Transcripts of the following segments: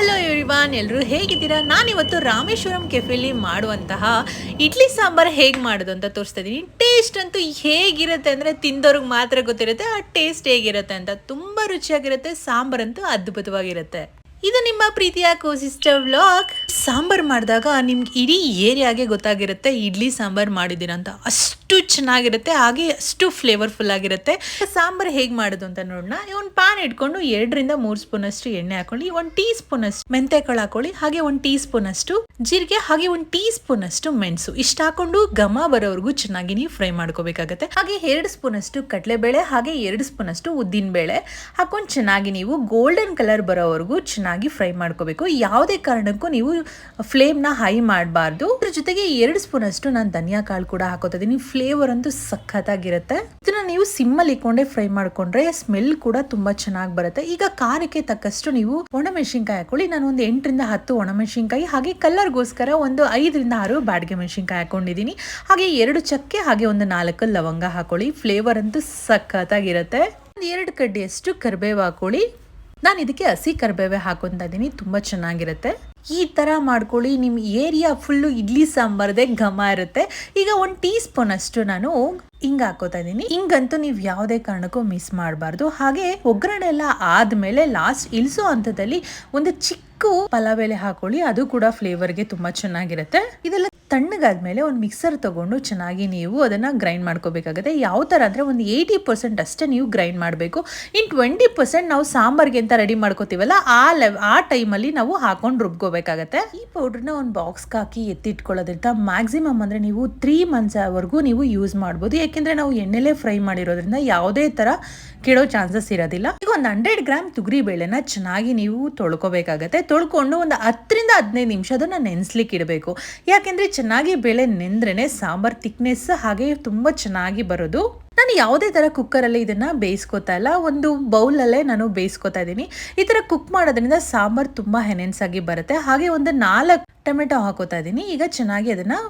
Hello everyone ಎಲ್ಲರೂ ಹೇಗಿದ್ದೀರಾ? ನಾನಿವತ್ತು ರಾಮೇಶ್ವರಂ ಕೆಫೆಲಿ ಮಾಡುವಂತಹ ಇಡ್ಲಿ ಸಾಂಬಾರ್ ಹೇಗೆ ಮಾಡೋದು ಅಂತ ತೋರಿಸ್ತಾ ಇದ್ದೀನಿ. ಟೇಸ್ಟ್ ಅಂತೂ ಹೇಗಿರುತ್ತೆ ಅಂದರೆ ತಿಂದವ್ರಿಗೆ ಮಾತ್ರ ಗೊತ್ತಿರುತ್ತೆ, ಆ ಟೇಸ್ಟ್ ಹೇಗಿರುತ್ತೆ ಅಂತ ತುಂಬ ರುಚಿಯಾಗಿರುತ್ತೆ ಸಾಂಬಾರಂತೂ ಅದ್ಭುತವಾಗಿರುತ್ತೆ. ಇದು ನಿಮ್ಮ ಪ್ರೀತಿಯ ಕೋಸಿಸ್ಟರ್ ವ್ಲಾಗ್ ಸಾಂಬಾರ್ ಮಾಡಿದಾಗ ನಿಮ್ಗೆ ಇಡೀ ಏರಿಯಾಗೆ ಗೊತ್ತಾಗಿರುತ್ತೆ, ಇಡ್ಲಿ ಸಾಂಬಾರು ಮಾಡಿದ್ದೀರ ಅಂತ. ಅಷ್ಟು ಚೆನ್ನಾಗಿರುತ್ತೆ, ಹಾಗೆ ಅಷ್ಟು ಫ್ಲೇವರ್ಫುಲ್ ಆಗಿರುತ್ತೆ. ಸಾಂಬಾರು ಹೇಗೆ ಮಾಡೋದು ಅಂತ ನೋಡೋಣ ಒಂದು ಪ್ಯಾನ್ ಇಟ್ಕೊಂಡು ಎರಡರಿಂದ ಮೂರು ಸ್ಪೂನ್ ಅಷ್ಟು ಎಣ್ಣೆ ಹಾಕೊಳ್ಳಿ, ಒಂದು ಟೀ ಸ್ಪೂನ್ ಅಷ್ಟು ಮೆಂತೆ ಕಾಳು ಹಾಕೊಳ್ಳಿ, ಹಾಗೆ ಒಂದು ಟೀ ಸ್ಪೂನ್ ಅಷ್ಟು ಜೀರಿಗೆ, ಹಾಗೆ ಒಂದು ಟೀ ಸ್ಪೂನ್ ಅಷ್ಟು ಮೆಣಸು. ಇಷ್ಟು ಹಾಕೊಂಡು ಘಮ ಬರೋವರೆಗೂ ಚೆನ್ನಾಗಿ ನೀವು ಫ್ರೈ ಮಾಡ್ಕೋಬೇಕಾಗತ್ತೆ. ಹಾಗೆ ಎರಡು ಸ್ಪೂನ್ ಅಷ್ಟು ಕಡಲೆಬೇಳೆ, ಹಾಗೆ ಎರಡು ಸ್ಪೂನ್ ಅಷ್ಟು ಉದ್ದಿನ ಬೇಳೆ ಹಾಕೊಂಡು ಚೆನ್ನಾಗಿ ನೀವು ಗೋಲ್ಡನ್ ಕಲರ್ ಬರೋವರೆಗೂ ಚೆನ್ನಾಗಿ ಫ್ರೈ ಮಾಡ್ಕೋಬೇಕು. ಯಾವುದೇ ಕಾರಣಕ್ಕೂ ನೀವು ಫ್ಲೇಮ್ನ ಹೈ ಮಾಡಬಾರ್ದು. ಅದ್ರ ಜೊತೆಗೆ ಎರಡು ಸ್ಪೂನ್ ಅಷ್ಟು ನಾನು ಧನಿಯಾ ಕಾಳು ಕೂಡ ಹಾಕೋತಾ ಇದ್ದೀನಿ ಫ್ಲೇವರ್ ಅಂತೂ ಸಖತ್ತಾಗಿರುತ್ತೆ. ಇದನ್ನ ನೀವು ಸಿಮ್ಮಲ್ಲಿ ಇಕ್ಕೊಂಡೆ ಫ್ರೈ ಮಾಡ್ಕೊಂಡ್ರೆ ಸ್ಮೆಲ್ ಕೂಡ ತುಂಬಾ ಚೆನ್ನಾಗಿ ಬರುತ್ತೆ. ಈಗ ಖಾರಕ್ಕೆ ತಕ್ಕಷ್ಟು ನೀವು ಒಣಮೆಣಸಿನ್ಕಾಯಿ ಹಾಕೊಳ್ಳಿ. ನಾನು ಒಂದು ಎಂಟರಿಂದ ಹತ್ತು ಒಣಮೆಣಸಿನ್ಕಾಯಿ ಹಾಗೆ ಕಲರ್ಗೋಸ್ಕರ ಒಂದು ಐದರಿಂದ ಆರು ಬಾಡಿಗೆ ಮೆಣಸಿನ್ಕಾಯಿ ಹಾಕೊಂಡಿದ್ದೀನಿ ಹಾಗೆ ಎರಡು ಚಕ್ಕೆ ಹಾಗೆ ಒಂದು ನಾಲ್ಕು ಲವಂಗ ಹಾಕೊಳ್ಳಿ. ಫ್ಲೇವರ್ ಅಂತೂ ಸಖತ್ತಾಗಿರುತ್ತೆ. ಒಂದು ಎರಡು ಕಡ್ಡಿಯಷ್ಟು ಕರಿಬೇವು ಹಾಕೊಳ್ಳಿ. ನಾನು ಇದಕ್ಕೆ ಹಸಿ ಕರಿಬೇವೆ ಹಾಕೊತಾ ಇದ್ದೀನಿ ತುಂಬ ಚೆನ್ನಾಗಿರುತ್ತೆ. ಈ ಥರ ಮಾಡ್ಕೊಳ್ಳಿ ನಿಮ್ಮ ಏರಿಯಾ ಫುಲ್ಲು ಇಡ್ಲಿ ಸಾಂಬಾರ್ದೇ ಘಮ ಇರುತ್ತೆ. ಈಗ ಒಂದು ಟೀ ಸ್ಪೂನ್ ಅಷ್ಟು ನಾನು ಹಿಂಗೆ ಹಾಕೋತಾ ಇದ್ದೀನಿ ಹಿಂಗಂತೂ ನೀವು ಯಾವುದೇ ಕಾರಣಕ್ಕೂ ಮಿಸ್ ಮಾಡಬಾರ್ದು. ಹಾಗೆ ಒಗ್ಗರಣೆ ಎಲ್ಲ ಆದಮೇಲೆ ಲಾಸ್ಟ್ ಇಳಿಸೋ ಹಂತದಲ್ಲಿ ಒಂದು ಚಿಕ್ಕ ಪಲಾವೆಲೆ ಹಾಕೊಳ್ಳಿ, ಅದು ಕೂಡ ಫ್ಲೇವರ್ಗೆ ತುಂಬ ಚೆನ್ನಾಗಿರುತ್ತೆ. ಇದೆಲ್ಲ ತಣ್ಣಗಾದ್ಮೇಲೆ ಒಂದು ಮಿಕ್ಸರ್ ತೊಗೊಂಡು ಚೆನ್ನಾಗಿ ನೀವು ಅದನ್ನ ಗ್ರೈಂಡ್ ಮಾಡ್ಕೋಬೇಕಾಗುತ್ತೆ. ಯಾವ ಥರ ಅಂದರೆ ಒಂದು ಏಯ್ಟಿ ಪರ್ಸೆಂಟ್ ಅಷ್ಟೇ ನೀವು ಗ್ರೈಂಡ್ ಮಾಡಬೇಕು. ಇನ್ ಟ್ವೆಂಟಿ ಪರ್ಸೆಂಟ್ ನಾವು ಸಾಂಬಾರ್ಗೆ ಅಂತ ರೆಡಿ ಮಾಡ್ಕೋತೀವಲ್ಲ, ಆ ಲೆವ್ ಆ ಟೈಮಲ್ಲಿ ನಾವು ಹಾಕೊಂಡು ರುಬ್ಕೋಬೇಕಾಗತ್ತೆ. ಈ ಪೌಡ್ರನ್ನ ಒಂದು ಬಾಕ್ಸ್ಗೆ ಹಾಕಿ ಎತ್ತಿಟ್ಕೊಳ್ಳೋದ್ರಿಂದ ಮ್ಯಾಕ್ಸಿಮಮ್ ಅಂದರೆ ನೀವು ತ್ರೀ ಮಂತ್ಸ್ವರೆಗೂ ನೀವು ಯೂಸ್ ಮಾಡ್ಬೋದು. ಯಾಕೆಂದರೆ ನಾವು ಎಣ್ಣೆಲೇ ಫ್ರೈ ಮಾಡಿರೋದ್ರಿಂದ ಯಾವುದೇ ಥರ ಕೆಡೋ ಚಾನ್ಸಸ್ ಇರೋದಿಲ್ಲ. ಈಗ ಒಂದು ಹಂಡ್ರೆಡ್ ಗ್ರಾಮ್ ತುಗರಿ ಬೇಳೆನ ಚೆನ್ನಾಗಿ ನೀವು ತೊಳ್ಕೊಬೇಕಾಗತ್ತೆ. ತೊಳ್ಕೊಂಡು ಒಂದು ಹತ್ತರಿಂದ ಹದಿನೈದು ನಿಮಿಷ ಅದನ್ನು ನೆನೆಸ್ಲಿಕ್ಕೆ ಇಡಬೇಕು. ಯಾಕೆಂದ್ರೆ ಚೆನ್ನಾಗಿ ಬೇಳೆ ನೆಂದ್ರೇನೆ ಸಾಂಬಾರ್ ತಿಕ್ನೆಸ್ ಹಾಗೆ ತುಂಬಾ ಚೆನ್ನಾಗಿ ಬರೋದು. ನಾನು ಯಾವುದೇ ಥರ ಕುಕ್ಕರಲ್ಲಿ ಇದನ್ನು ಬೇಯಿಸ್ಕೊತಾ ಇಲ್ಲ. ಒಂದು ಬೌಲಲ್ಲೇ ನಾನು ಬೇಯಿಸ್ಕೋತಾ ಇದ್ದೀನಿ. ಈ ಥರ ಕುಕ್ ಮಾಡೋದ್ರಿಂದ ಸಾಂಬಾರು ತುಂಬ ಹೆನೆನ್ಸಾಗಿ ಬರುತ್ತೆ. ಹಾಗೆ ಒಂದು ನಾಲ್ಕು ಟೊಮೆಟೊ ಹಾಕೋತಾ ಇದ್ದೀನಿ. ಈಗ ಚೆನ್ನಾಗಿ ಅದನ್ನು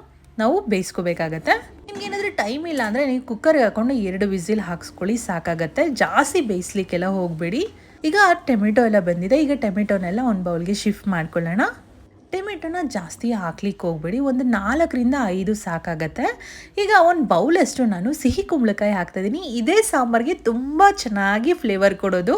ನಾವು ಬೇಯಿಸ್ಕೋಬೇಕಾಗತ್ತೆ. ನಿಮ್ಗೆ ಏನಾದರೂ ಟೈಮ್ ಇಲ್ಲ ಅಂದರೆ ನೀವು ಕುಕ್ಕರ್ಗೆ ಹಾಕೊಂಡು ಎರಡು ವಿಸಿಲ್ ಹಾಕ್ಸ್ಕೊಳ್ಳಿ ಸಾಕಾಗತ್ತೆ. ಜಾಸ್ತಿ ಬೇಯಿಸ್ಲಿಕ್ಕೆಲ್ಲ ಹೋಗಬೇಡಿ. ಈಗ ಟೊಮೆಟೊ ಎಲ್ಲ ಬಂದಿದೆ. ಈಗ ಟೊಮೆಟೊನೆಲ್ಲ ಒಂದು ಬೌಲ್ಗೆ ಶಿಫ್ಟ್ ಮಾಡ್ಕೊಳ್ಳೋಣ. ಟೊಮೆಟೊನ ಜಾಸ್ತಿ ಹಾಕ್ಲಿಕ್ಕೆ ಹೋಗ್ಬೇಡಿ. ಒಂದು ನಾಲ್ಕರಿಂದ ಐದು ಸಾಕಾಗತ್ತೆ. ಈಗ ಒಂದು ಬೌಲಷ್ಟು ನಾನು ಸಿಹಿ ಕುಂಬಳಕಾಯಿ ಹಾಕ್ತಾಯಿದ್ದೀನಿ ಇದೇ ಸಾಂಬಾರಿಗೆ ತುಂಬ ಚೆನ್ನಾಗಿ ಫ್ಲೇವರ್ ಕೊಡೋದು.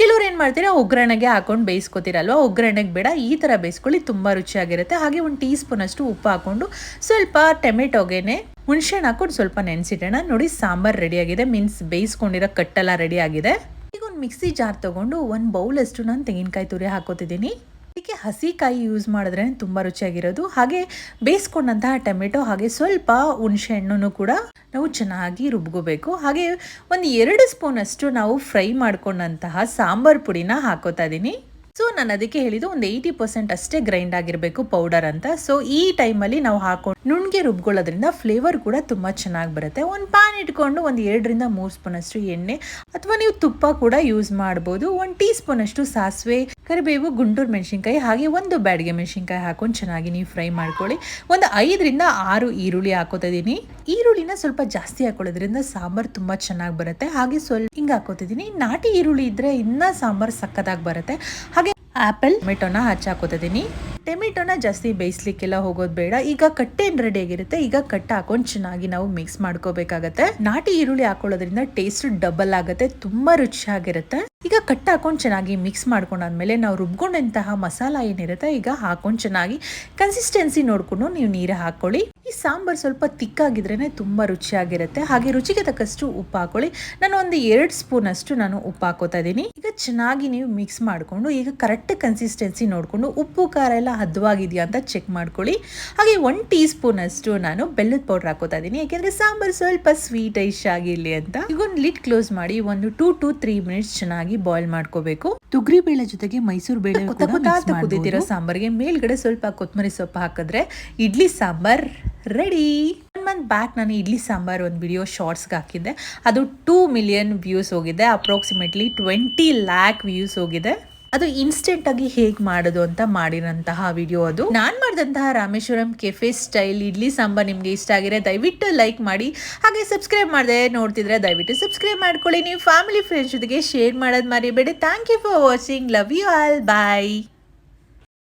ಕೆಲವ್ರು ಏನು ಮಾಡ್ತೀರಾ, ಒಗ್ಗರಣೆಗೆ ಹಾಕೊಂಡು ಬೇಯಿಸ್ಕೊತೀರಲ್ವ? ಒಗ್ಗರಣೆಗೆ ಬೇಡ, ಈ ಥರ ಬೇಯಿಸ್ಕೊಳ್ಳಿ ತುಂಬ ರುಚಿಯಾಗಿರುತ್ತೆ. ಹಾಗೆ ಒಂದು ಟೀ ಸ್ಪೂನ್ ಅಷ್ಟು ಉಪ್ಪು ಹಾಕ್ಕೊಂಡು ಸ್ವಲ್ಪ ಟೊಮೆಟೊಗೆನೆ ಹುಣಸೆಹಣ್ಣು ಹಾಕೊಂಡು ಸ್ವಲ್ಪ ನೆನೆಸಿಡೋಣ. ನೋಡಿ, ಸಾಂಬಾರು ರೆಡಿಯಾಗಿದೆ ಮೀನ್ಸ್ ಬೇಯಿಸ್ಕೊಂಡಿರೋ ಕಟ್ಟೆಲ್ಲ ರೆಡಿಯಾಗಿದೆ ಈಗ ಒಂದು ಮಿಕ್ಸಿ ಜಾರ್ ತೊಗೊಂಡು ಒಂದು ಬೌಲಷ್ಟು ನಾನು ತೆಂಗಿನಕಾಯಿ ತುರಿ ಹಾಕೋತಿದ್ದೀನಿ ಅದಕ್ಕೆ ಹಸಿಕಾಯಿ ಯೂಸ್ ಮಾಡಿದ್ರೆ ತುಂಬ ರುಚಿಯಾಗಿರೋದು. ಹಾಗೆ ಬೇಯಿಸ್ಕೊಂಡಂತಹ ಟೊಮೆಟೊ ಹಾಗೆ ಸ್ವಲ್ಪ ಹುಣಸೆ ಹಣ್ಣು ಕೂಡ ನಾವು ಚೆನ್ನಾಗಿ ರುಬ್ಕೋಬೇಕು. ಹಾಗೆ ಒಂದು ಎರಡು ಸ್ಪೂನ್ ಅಷ್ಟು ನಾವು ಫ್ರೈ ಮಾಡ್ಕೊಂಡಂತಹ ಸಾಂಬಾರ್ ಪುಡಿನ ಹಾಕೋತಾ ಇದ್ದೀನಿ ಸೊ ನಾನು ಅದಕ್ಕೆ ಹೇಳಿದ್ದು ಒಂದು ಏಯ್ಟಿ ಪರ್ಸೆಂಟ್ ಅಷ್ಟೇ ಗ್ರೈಂಡ್ ಆಗಿರಬೇಕು ಪೌಡರ್ ಅಂತ. ಸೊ ಈ ಟೈಮಲ್ಲಿ ನಾವು ಹಾಕೊಂಡು ನುಣ್ಗೆ ರುಬ್ಕೊಳ್ಳೋದ್ರಿಂದ ಫ್ಲೇವರ್ ಕೂಡ ತುಂಬ ಚೆನ್ನಾಗಿ ಬರುತ್ತೆ. ಒಂದು ಪ್ಯಾನ್ ಇಟ್ಕೊಂಡು ಒಂದು ಎರಡರಿಂದ ಮೂರು ಸ್ಪೂನ್ ಅಷ್ಟು ಎಣ್ಣೆ ಅಥವಾ ನೀವು ತುಪ್ಪ ಕೂಡ ಯೂಸ್ ಮಾಡ್ಬೋದು. ಒಂದು ಟೀ ಸ್ಪೂನ್ ಅಷ್ಟು ಸಾಸಿವೆ ಕರಿಬೇವು, ಗುಂಡೂರು ಮೆಣಸಿನ್ಕಾಯಿ ಹಾಗೆ ಒಂದು ಬ್ಯಾಡಿಗೆ ಮೆಣಸಿನ್ಕಾಯಿ ಹಾಕೊಂಡು ಚೆನ್ನಾಗಿ ನೀವು ಫ್ರೈ ಮಾಡ್ಕೊಳ್ಳಿ. ಒಂದು ಐದರಿಂದ ಆರು ಈರುಳ್ಳಿ ಹಾಕೋತಾ ಇದ್ದೀನಿ. ಈರುಳ್ಳಿನ ಸ್ವಲ್ಪ ಜಾಸ್ತಿ ಹಾಕೊಳ್ಳೋದ್ರಿಂದ ಸಾಂಬಾರು ತುಂಬ ಚೆನ್ನಾಗಿ ಬರುತ್ತೆ. ಹಾಗೆ ಸ್ವಲ್ಪ ಹಿಂಗೆ ಹಾಕೋತಿದ್ದೀನಿ ನಾಟಿ ಈರುಳ್ಳಿ ಇದ್ರೆ ಇನ್ನೂ ಸಾಂಬಾರು ಸಕ್ಕತ್ತಾಗಿ ಬರುತ್ತೆ. ಹಾಗೆ ಆ್ಯಪಲ್ ಟೊಮೆಟೊನ ಹಚ್ಚಾಕೋತಿದ್ದೀನಿ ಟೊಮೆಟೊನ ಜಾಸ್ತಿ ಬೇಯಿಸ್ಲಿಕ್ಕೆಲ್ಲ ಹೋಗೋದು ಬೇಡ. ಈಗ ಕಟ್ಟೆ ರೆಡಿ ಆಗಿರುತ್ತೆ. ಈಗ ಕಟ್ಟೆ ಹಾಕೊಂಡು ಚೆನ್ನಾಗಿ ನಾವು ಮಿಕ್ಸ್ ಮಾಡ್ಕೋಬೇಕಾಗತ್ತೆ. ನಾಟಿ ಈರುಳ್ಳಿ ಹಾಕೊಳ್ಳೋದ್ರಿಂದ ಟೇಸ್ಟ್ ಡಬಲ್ ಆಗುತ್ತೆ, ತುಂಬಾ ರುಚಿಯಾಗಿರುತ್ತೆ. ಈಗ ಕಟ್ಟ ಹಾಕೊಂಡು ಚೆನ್ನಾಗಿ ಮಿಕ್ಸ್ ಮಾಡ್ಕೊಂಡಾದ್ಮೇಲೆ ನಾವು ರುಬ್ಕೊಂಡಂತಹ ಮಸಾಲ ಏನಿರುತ್ತೆ, ಈಗ ಹಾಕೊಂಡು ಚೆನ್ನಾಗಿ ಕನ್ಸಿಸ್ಟೆನ್ಸಿ ನೋಡ್ಕೊಂಡು ನೀವು ನೀರು ಹಾಕೊಳ್ಳಿ. ಈ ಸಾಂಬಾರ್ ಸ್ವಲ್ಪ ತಿಕ್ಕಾಗಿದ್ರೇ ತುಂಬಾ ರುಚಿಯಾಗಿರುತ್ತೆ. ಹಾಗೆ ರುಚಿಗೆ ತಕ್ಕಷ್ಟು ಉಪ್ಪು ಹಾಕೊಳ್ಳಿ. ನಾನು ಒಂದು ಎರಡು ಸ್ಪೂನ್ ಅಷ್ಟು ನಾನು ಉಪ್ಪು ಹಾಕೋತಾ ಇದ್ದೀನಿ. ಈಗ ಚೆನ್ನಾಗಿ ನೀವು ಮಿಕ್ಸ್ ಮಾಡಿಕೊಂಡು, ಈಗ ಕರೆಕ್ಟ್ ಕನ್ಸಿಸ್ಟೆನ್ಸಿ ನೋಡಿಕೊಂಡು ಉಪ್ಪು, ಖಾರ ಎಲ್ಲ ಹದವಾಗಿದೆಯಾ ಅಂತ ಚೆಕ್ ಮಾಡ್ಕೊಳ್ಳಿ. ಹಾಗೆ ಒನ್ ಟೀ ಸ್ಪೂನ್ ಅಷ್ಟು ನಾನು ಬೆಲ್ಲದ ಪೌಡರ್ ಹಾಕೋತಾ ಇದ್ದೀನಿ. ಯಾಕೆಂದ್ರೆ ಸಾಂಬಾರ್ ಸ್ವಲ್ಪ ಸ್ವೀಟ್ ಐಶ್ ಆಗಿರಲಿ ಅಂತ. ಈಗ ಒಂದು ಲಿಡ್ ಕ್ಲೋಸ್ ಮಾಡಿ ಒಂದು ಟೂ ಟು ತ್ರೀ ಮಿನಿಟ್ಸ್ ಚೆನ್ನಾಗಿ ಬಾಯ್ಲ್ ಮಾಡ್ಕೋಬೇಕು. ತುಗ್ರಿ ಬೇಳೆ ಜೊತೆಗೆ ಮೈಸೂರು ಬೇಳೆ ಕುದಿದಿರೋ ಸಾಂಬಾರ್ಗೆ? ಮೇಲ್ಗಡೆ ಸ್ವಲ್ಪ ಕೊತ್ತಂಬರಿ ಸೊಪ್ಪು ಹಾಕಿದ್ರೆ idli sambar ready one month back ನಾನು ಇಡ್ಲಿ ಸಾಂಬಾರ್ ಒಂದು ವಿಡಿಯೋ ಶಾರ್ಟ್ಸ್ಗೆ ಹಾಕಿದ್ದೆ. ಅದು ಟೂ ಮಿಲಿಯನ್ ವ್ಯೂಸ್ ಹೋಗಿದೆ. ಅಪ್ರಾಕ್ಸಿಮೇಟ್ಲಿ ಟ್ವೆಂಟಿ ಲ್ಯಾಕ್ ವ್ಯೂಸ್ ಹೋಗಿದೆ. ಅದು ಇನ್ಸ್ಟೆಂಟ್ ಆಗಿ ಹೇಗೆ ಮಾಡೋದು ಅಂತ ಮಾಡಿರೋಂತಹ ವಿಡಿಯೋ ಅದು. ನಾನು ಮಾಡಿದಂತಹ ರಾಮೇಶ್ವರಂ ಕೆಫೆ ಸ್ಟೈಲ್ ಇಡ್ಲಿ ಸಾಂಬಾರ್ ನಿಮ್ಗೆ ಇಷ್ಟ ಆಗಿದ್ರೆ ದಯವಿಟ್ಟು ಲೈಕ್ ಮಾಡಿ, ಹಾಗೆ ಸಬ್ಸ್ಕ್ರೈಬ್ ಮಾಡದೆ ನೋಡ್ತಿದ್ರೆ ದಯವಿಟ್ಟು ಸಬ್ಸ್ಕ್ರೈಬ್ ಮಾಡ್ಕೊಳ್ಳಿ. ನೀವು ಫ್ಯಾಮಿಲಿ ಫ್ರೆಂಡ್ಸ್ ಜೊತೆಗೆ ಶೇರ್ ಮಾಡೋದು ಮರಿಬೇಡಿ. Thank you for watching love you all bye